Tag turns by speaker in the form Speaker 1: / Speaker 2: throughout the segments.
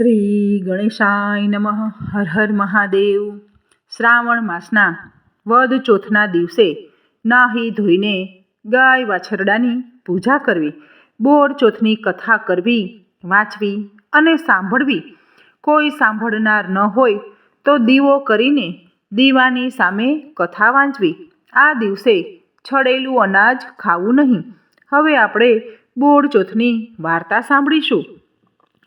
Speaker 1: શ્રી ગણેશાય નમઃ, હર હર મહાદેવ. શ્રાવણ માસના વદ ચોથના દિવસે નાહી ધોઈને ગાય વાછરડાની પૂજા કરવી, બોર ચોથની કથા કરવી, વાંચવી અને સાંભળવી. કોઈ સાંભળનાર ન હોય તો દીવો કરીને દીવાની સામે કથા વાંચવી. આ દિવસે છડેલું અનાજ ખાવું નહીં. હવે આપણે બોર ચોથની વાર્તા સાંભળીશું.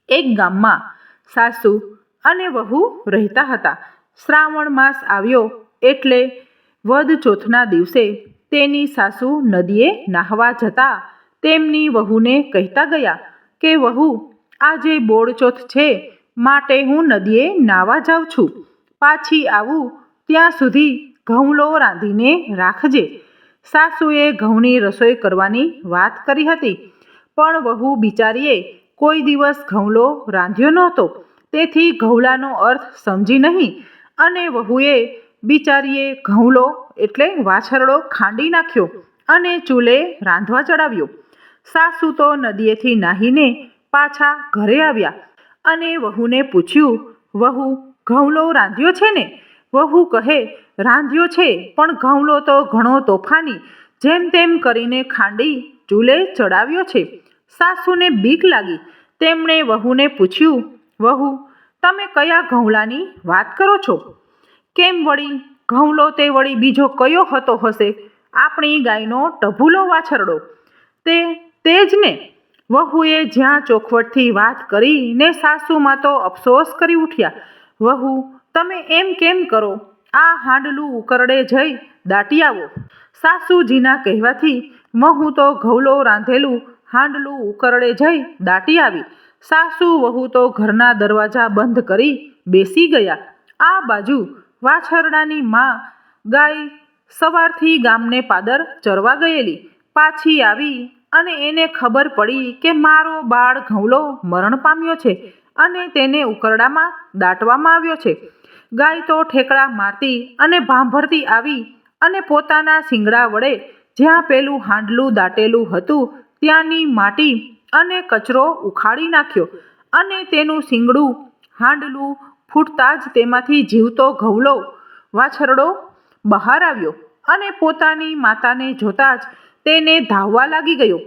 Speaker 1: એક ગામમાં સાસુ અને વહુ રહેતા હતા. શ્રાવણ માસ આવ્યો એટલે વદ ચોથના દિવસે તેની સાસુ નદીએ નાહવા જતા તેમની વહુને કહેતા ગયા કે, વહુ આજે બોળચોથ છે, માટે હું નદીએ નાવા જાઉં છું. પાછી આવું, ત્યાં સુધી ઘઉંલો રાંધીને રાખજે. સાસુએ ઘઉંની રસોઈ કરવાની વાત કરી હતી. પણ વહુ બિચારીએ કોઈ દિવસ ઘઉંલો રાંધ્યો નહોતો. તેથી ઘઉલાનો અર્થ સમજી નહીં. અને વહુએ બિચારીએ ઘઉંલો એટલે વાછરડો ખાંડી નાખ્યો અને ચૂલે રાંધવા ચડાવ્યો. સાસુ તો નદીએથી નાહીને પાછા ઘરે આવ્યા અને વહુને પૂછ્યું, વહુ, ઘઉંલો રાંધ્યો છે ને? વહુ કહે, રાંધ્યો છે, પણ ઘઉંલો તો ઘણો તોફાની. જેમ તેમ કરીને ખાંડી ચૂલે ચડાવ્યો છે. સાસુને બીક લાગી. તેમણે વહુને પૂછ્યું, વહુ, તમે કયા ઘઉંલાની વાત કરો છો? કેમ વળી? ઘઉંલો તે વળી બીજો કયો હતો હશે? આપણી ગાયનો ટભુલો વાછરડો. તે તે જ ને. વહુએ જ્યાં ચોખવટથી વાત કરી ને સાસુમાં તો અફસોસ કરી ઉઠ્યા. વહુ, તમે એમ કેમ કરો? આ હાંડલું ઉકરડે જઈ દાટી આવો. સાસુજીના કહેવાથી મહુ તો ઘઉલો રાંધેલું હાંડલું ઉકરડે જઈ દાટી આવી. સાસુ વહુ તો ઘરના દરવાજા બંધ કરી બેસી ગયા. આ બાજુ વાછરડાની માં ગાય સવારથી ગામને પાદર ચરવા ગયેલી. પાછી આવી અને એને ખબર પડી કે મારો બાળ ઘઉલો મરણ પામ્યો છે અને તેને ઉકરડામાં દાટવામાં આવ્યો છે. ગાય તો ઠેકડા મારતી અને ભાંભરતી આવી અને પોતાના શિંગડા વડે જ્યાં પેલું હાંડલું દાટેલું હતું ત્યાંની માટી અને કચરો ઉખાડી નાખ્યો અને તેનું શિંગડું હાંડલું ફૂટતા જ તેમાંથી જીવતો ઘઉલો વાછરડો બહાર આવ્યો અને પોતાની માતાને જોતા જ તેને ધાવવા લાગી ગયો.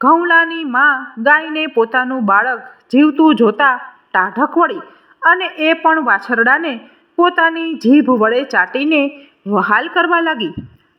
Speaker 1: ઘઉલાની માં ગાયને પોતાનું બાળક જીવતું જોતા ટાઢક વળી અને એ પણ વાછરડાને પોતાની જીભ વડે ચાટીને વહાલ કરવા લાગી.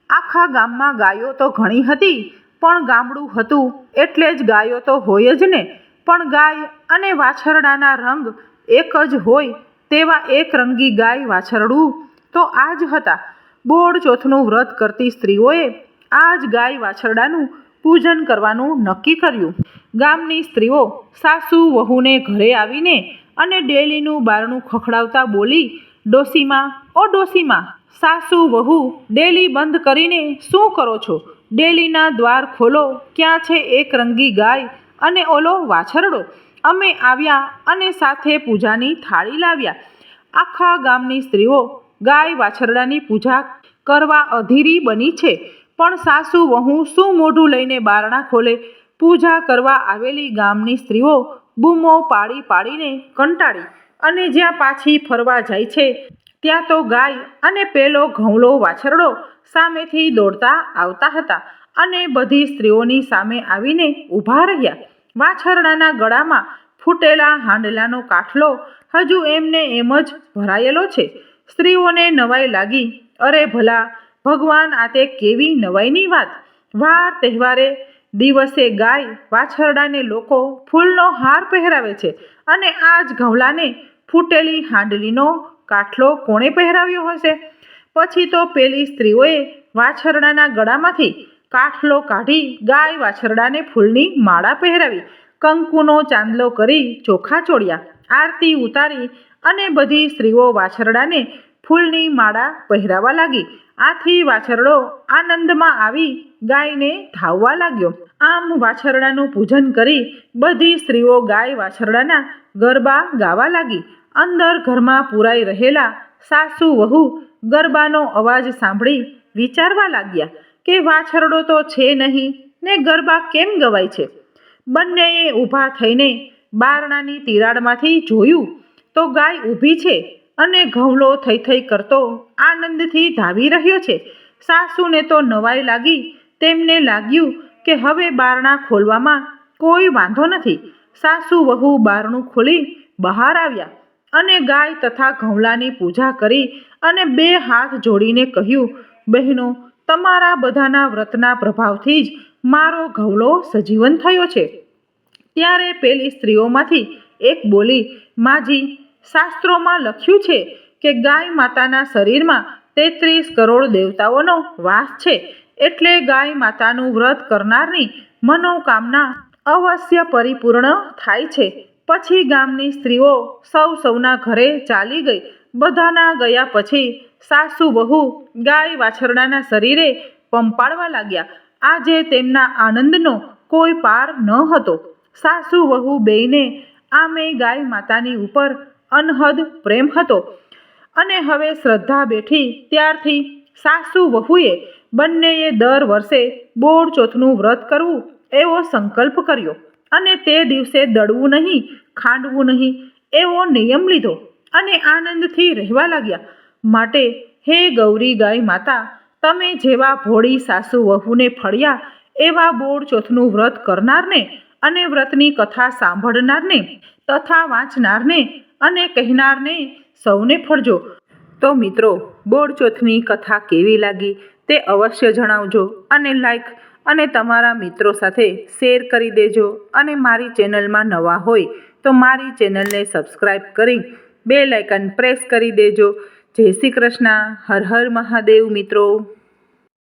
Speaker 1: આખા ગામમાં ગાયો તો ઘણી હતી પણ ગામડું હતું એટલે જ ગાયો તો હોય જ ને. પણ ગાય અને વાછરડાના રંગ એક જ હોય તેવા એક રંગી ગાય વાછરડું તો આ જ હતા. બોળ ચોથનું વ્રત કરતી સ્ત્રીઓએ આ જ ગાય વાછરડાનું પૂજન કરવાનું નક્કી કર્યું. ગામની સ્ત્રીઓ સાસુ વહુને ઘરે આવીને અને ડેલીનું બારણું ખખડાવતા બોલી, ડોસીમાં, ઓ ડોસીમાં, સાસુ વહુ, ડેલી બંધ કરીને શું કરો છો? ડેલીના દ્વાર ખોલો, ક્યાં છે એક રંગી ગાય? અને ઓલો વાછરડો. અમે આવ્યા અને સાથે પૂજાની થાળી લાવ્યા. આખા ગામની સ્ત્રીઓ ગાય વાછરડાની પૂજા કરવા અધીરી બની છે. પણ સાસુ, વહુ શું મોઢું લઈને બારણા ખોલે? પૂજા કરવા આવેલી ગામની સ્ત્રીઓ બૂમો પાડી પાડીને કંટાળી અને જ્યાં પાછી ફરવા જાય છે ત્યાં તો ગાય અને પેલો ઘઉંલો વાછરડો સામેથી દોડતા આવતા હતા અને બધી સ્ત્રીઓની સામે આવીને ઊભા રહ્યા. વાછરડાના ગળામાં ફૂટેલા હાંડલાનો કાઠલો હજુ એમને એમ જ ભરાયેલો છે. સ્ત્રીઓને નવાઈ લાગી. અરે ભલા, ભગવાન આ તે કેવી નવાઈની વાત? વાર તહેવારે દિવસે ગાય વાછરડાને લોકો ફૂલનો હાર પહેરાવે છે અને આ જ ઘઉલાને ફૂટેલી હાંડલીનો કાઠલો કોણે પહેરાવ્યો હશે? પછી તો પેલી સ્ત્રીઓએ વાછરડાના ગળામાંથી કાઠલો કાઢી ગાય વાછરડાને ફૂલની માળા પહેરાવી, કંકુનો ચાંદલો કરી ચોખા ચોળ્યા, આરતી ઉતારી અને બધી સ્ત્રીઓ વાછરડાને ફૂલની માળા પહેરાવા લાગી. આથી વાછરડો આનંદમાં આવી ગાયને ધાવવા લાગ્યો. આમ વાછરડાનું પૂજન કરી બધી સ્ત્રીઓ ગાય વાછરડાના ગરબા ગાવા લાગી. અંદર ઘરમાં પુરાઈ રહેલા સાસુ વહુ ગરબાનો અવાજ સાંભળી વિચારવા લાગ્યા કે વાછરડો તો છે નહીં, ને ગરબા કેમ ગવાય છે? બંનેએ ઊભા થઈને બારણાની તિરાડમાંથી જોયું તો ગાય ઊભી છે. અને ઘઉંલો થઈ થઈ કરતો આનંદથી ધાવી રહ્યો છે. સાસુને તો નવાઈ લાગી. તેમને લાગ્યું કે હવે બારણા ખોલવામાં કોઈ વાંધો નથી. સાસુ વહુ બારણું ખોલી બહાર આવ્યા અને ગાય તથા ઘઉલાની પૂજા કરી અને બે હાથ જોડીને કહ્યું, બહેનો, તમારા બધાના વ્રતના પ્રભાવથી જ મારો ઘવલો સજીવન થયો છે. ત્યારે પેલી સ્ત્રીઓમાંથી એક બોલી, માજી શાસ્ત્રોમાં લખ્યું છે કે ગાય માતાના શરીરમાં તેત્રીસ કરોડ દેવતાઓનો વાસ છે એટલે ગાય માતાનું વ્રત કરનારની મનોકામના અવશ્ય પરિપૂર્ણ થાય છે. પછી ગામની સ્ત્રીઓ સૌ સૌના ઘરે ચાલી ગઈ. બધાના ગયા પછી સાસુ વહુ ગાય વાછરડાના શરીરે પંપાળવા લાગ્યા. આજે તેમના આનંદનો કોઈ પાર ન હતો. સાસુ વહુ બેયને, આમે ગાય માતાની ઉપર અનહદ પ્રેમ હતો. અને હવે શ્રદ્ધા બેઠી ત્યારથી સાસુ વહુએ બંનેએ દર વર્ષે બોળ ચોથનું વ્રત કરવું એવો સંકલ્પ કર્યો. અને તે દિવસે દળવું નહીં, ખાંડવું નહીં એવો નિયમ લીધો અને આનંદથી રહેવા લાગ્યા. માટે, હે ગૌરી ગાય માતા, તમે જેવા ભોળી સાસુ વહુને ફળ્યા, એવા બોળ ચોથનું વ્રત કરનારને અને વ્રતની કથા સાંભળનારને, તથા વાંચનારને અને કહેનારને સૌને ફળજો. તો મિત્રો બોળ ચોથની કથા કેવી લાગી તે અવશ્ય જણાવજો અને લાઈક અને તમારા મિત્રો સાથે શેર કરી દેજો. અને મારી ચેનલમાં નવા હોય તો મારી ચેનલને સબસ્ક્રાઈબ કરી બે લાઇકન પ્રેસ કરી દેજો. જય શ્રી કૃષ્ણ. હર હર મહાદેવ મિત્રો.